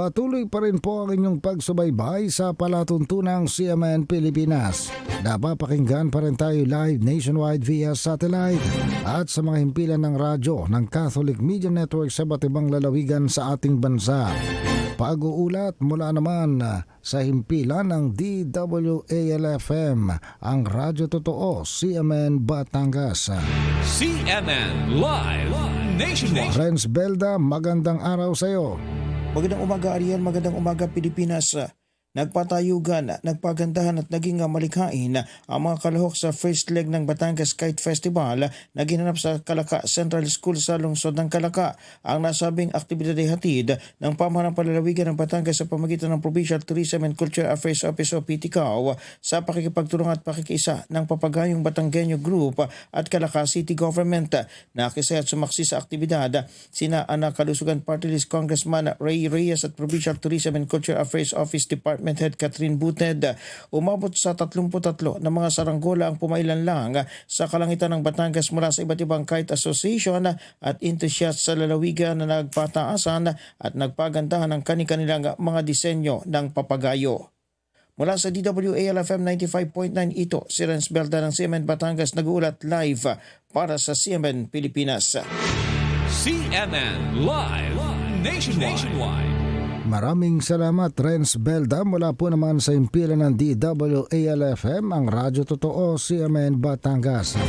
Patuloy pa rin po ang inyong pagsubaybay sa palatuntunang CMN Pilipinas. Napapakinggan pa rin tayo live nationwide via satellite at sa mga himpilan ng radyo ng Catholic Media Network sa iba't ibang lalawigan sa ating bansa. Pag-uulat mula naman sa himpilan ng DWALFM, ang Radyo Totoo, CMN Batangas. CNN Live Nationwide. Renz Belda, magandang araw sa iyo. Magandang umaga Ariel, magandang umaga Pilipinas. Nagpatayugan, nagpagandahan at naging malikhain ang mga kalahok sa first leg ng Batangas Kite Festival na ginanap sa Kalaka Central School sa lungsod ng Kalaka. Ang nasabing aktibidad ay hatid ng pamahalang palalawigan ng Batangas sa pamagitan ng Provincial Tourism and Culture Affairs Office o PTCAO sa pakikipagtulong at pakikiisa ng Papagayong Batanggenyo Group at Kalaka City Government. Nakisaya at sumaksi sa aktibidad sina Ana Kalusugan Party List Congressman Ray Reyes at Provincial Tourism and Culture Affairs Office Department Head Catherine Buted. Umabot sa 33 na mga saranggola ang pumailan lang sa kalangitan ng Batangas mula sa iba't ibang kite association at enthusiasts sa lalawigan na nagpataasan at nagpagandahan ng kani-kanilang mga disenyo ng papagayo. Mula sa DWALFM 95.9 ito, si Renz Belda ng CMN Batangas nag-uulat live para sa CMN Pilipinas. CNN Live Nationwide. Maraming salamat Renz Belda mula po naman sa himpilan ng DWALFM, ang Radyo Totoo, CMN Batangas.